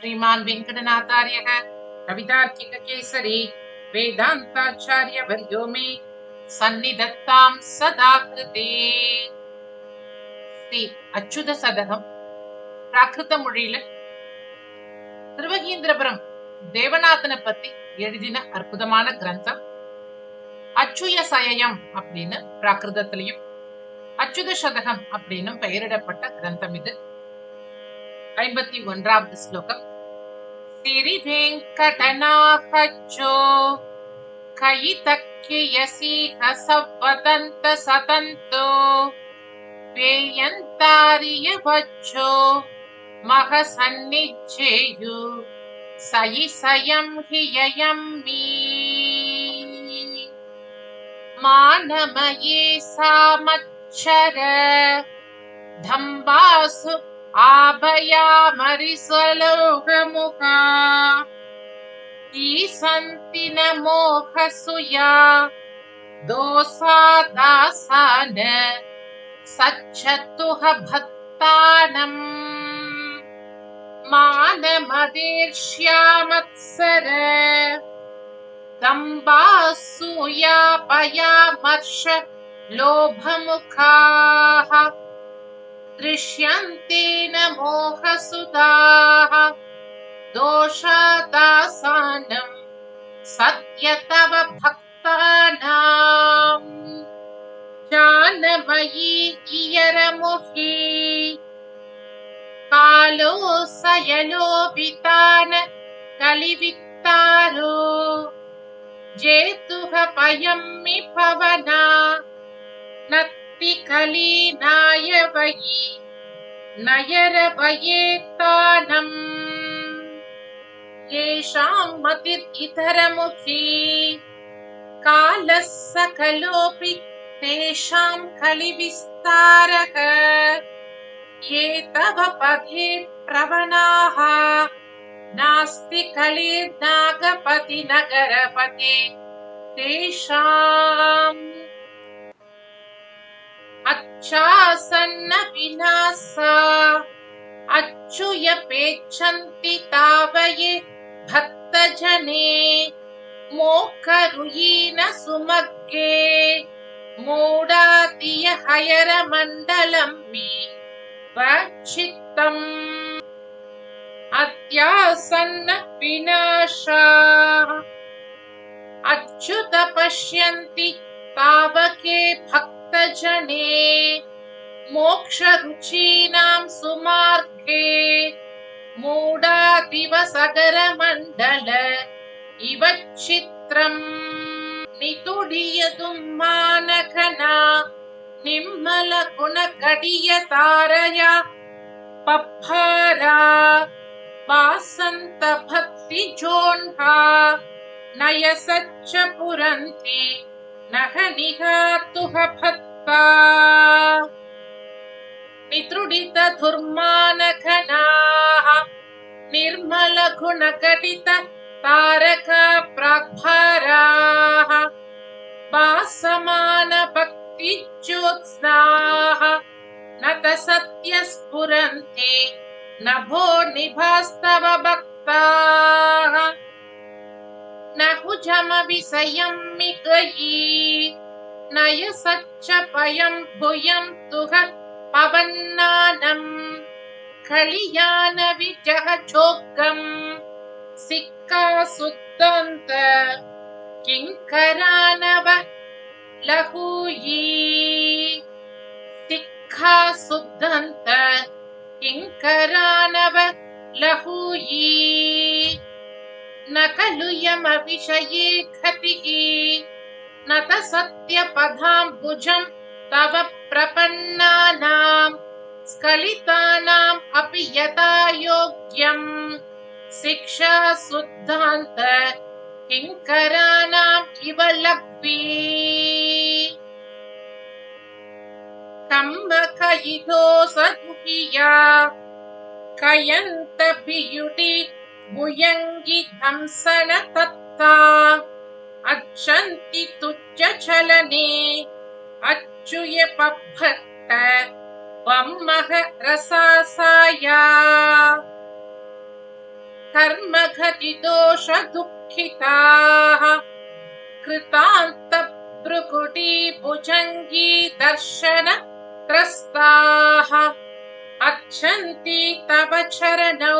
श्रीमान् वेङ्कटनाथार्यः कवितार्किककेसरी वेदान्ताचार्यवर्यो मे सन्निधत्तां सदा कृते ஸ்ரீ அச்சுத சதகம் பிராகிருத மொழியில திருவகீந்திரபுரம் தேவநாதனை பத்தி எழுதின அற்புதமான கிரந்தம் அச்சுய சயயம் அப்படின்னு பிராகிருதத்திலையும் அச்சுத சதகம் அப்படின்னு பெயரிடப்பட்ட கிரந்தம் இது ஐம்பத்தி ஒன்றாவது ஸ்லோகம் स्थिरिवेङ्कटनाहजो कयितक्युयसि हसवदन्तसतन्तोयन्तारिवजो महसन्निच्छेयु सयि सयं हि ययं मी। मानमये सा मच्छर धम्बासु आभयामरिस्वलोभमु सन्ति न मोहसुया दोषादासा न सच्छतुः भक्तानम् मानमदेर्ष्यामत्सर तम्बासूयापयामर्ष लोभमुखाः। दृश्यन्ते न मोहसुधाः। दोषादासानम् सत्य तव भक्तानाम् जानमयी इयरमुखी। कालो सयलोपितान कलिवित्तारो। जेतुः पवना नत्ति कलीनाय वयि नयरवयेत्तानम् येषां मतिरितरमुखी कालः सकलोऽपि तेषां कलिविस्तारः ये तव पथे प्रवणाः नास्ति कलिर्नागपति नगरपते तेषाम् अच्युयपेक्षन्ति तावये भक्तजने मोकरुयीन सुमग्गे मूढातिय हयरमण्डलं मे वक्षित्तम् अत्यासन्न विनाशा अच्युत पश्यन्ति पावके भक्तजने मोक्षरुचीनां सुमार्गे मूढादिवसगरमण्डल इव चित्रं नितुडियदुम्मानघना निम्मलगुणकडियतारया पफारा वासन्तभक्तिजोन्हा नयसच्च पुरन्ति। न ह निहातुः भक्ताधुर्मानखनाः निर्मलघुणकटिततारकाप्रभराः बासमानभक्तिच्योत्स्नाः न त सत्यस्फुरन्ति नभो निभास्तव भक्ताः मिगयी नय सच्च चोक्कम् सिक्का सुत्तन्त किङ्करानव लहूयी। सिक्खा सुद्धन्त किङ्करानव लहूयी न खलु न त सत्यपदाम्बुजं तव प्रपन्नानां स्खलितानाम् अपि यथा योग्यम्। शिक्षा सदुपिया। कयन्तभियुटि भुयङ्गि हंसन तत्ता अच्छन्ति तुच्चचलने। अच्युय पभट्ट वम्मः रसासाया। कर्मघतिदोषदुःखिताः कृतान्तभ्रुकुटी भुजङ्गी दर्शन त्रस्ताः अच्छन्ति तव चरणौ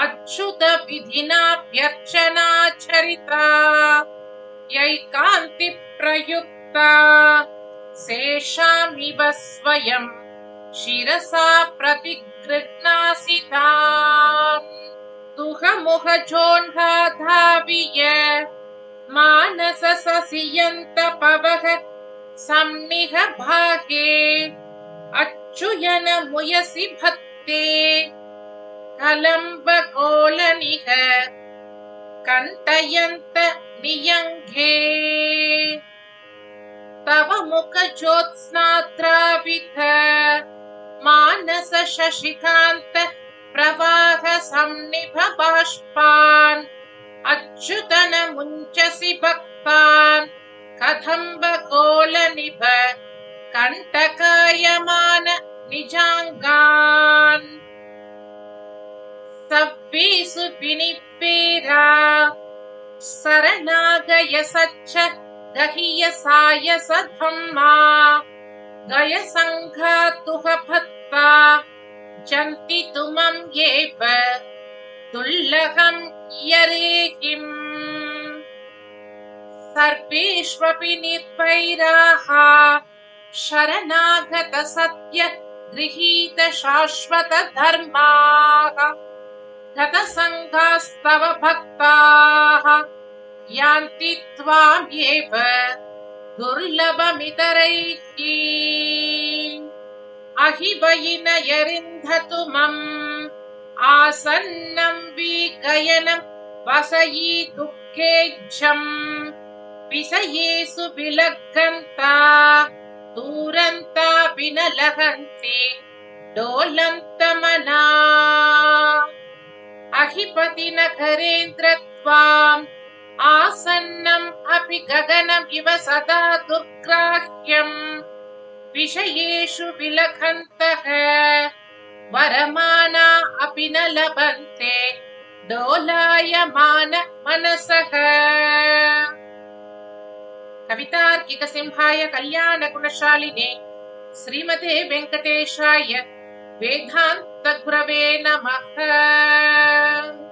अच्युत विधिनाभ्यर्चनाचरिता यैकान्तिप्रयुक्ता। शेषामिव स्वयं। शिरसा प्रतिगृह्णासि ताम् दुःखमुखजोह्नाधाविय मानसससियन्तपवः संनिह भागे अच्युयन मुयसि भक्ते कलम्बकोलनिह कण्टयन्त नियङ्घे तव बाष्पान् अच्युतन मुञ्चसि भक्तान् कदम्बकोलनिभ कण्टकायमान निजाङ्गान् सव्वीसु विनिपेरा शरणागय सच्च गहिय सायस धम्मा गय सङ्घातुः भक्ता जन्ति तुमम् एव दुर्लभम् यरेहिम् सर्वेष्वपि निर्वैराः शरणागत सत्य गृहीत शाश्वत धर्माः गतसङ्घास्तव भक्ताः यान्ति त्वामेव दुर्लभमितरैः। यरिन्धतु मम् आसन्नं विगयनं वसयि दुःखेज्झम् विषयेषु विलग्गन्ता दूरन्ता विनलहन्ति डोलन्तमना अहिपतिनगरेन्द्र त्वाम् आसन्नम् अपि गगनमिव सदा दुर्ग्राह्यम्। विषयेषु विलखन्तः। वरमाना अपि न लभन्ते। डोलायमान मनसः। कवितार्किकसिंहाय कल्याणगुणशालिने श्रीमते वेङ्कटेशाय वेदान्तगुरवे नमः।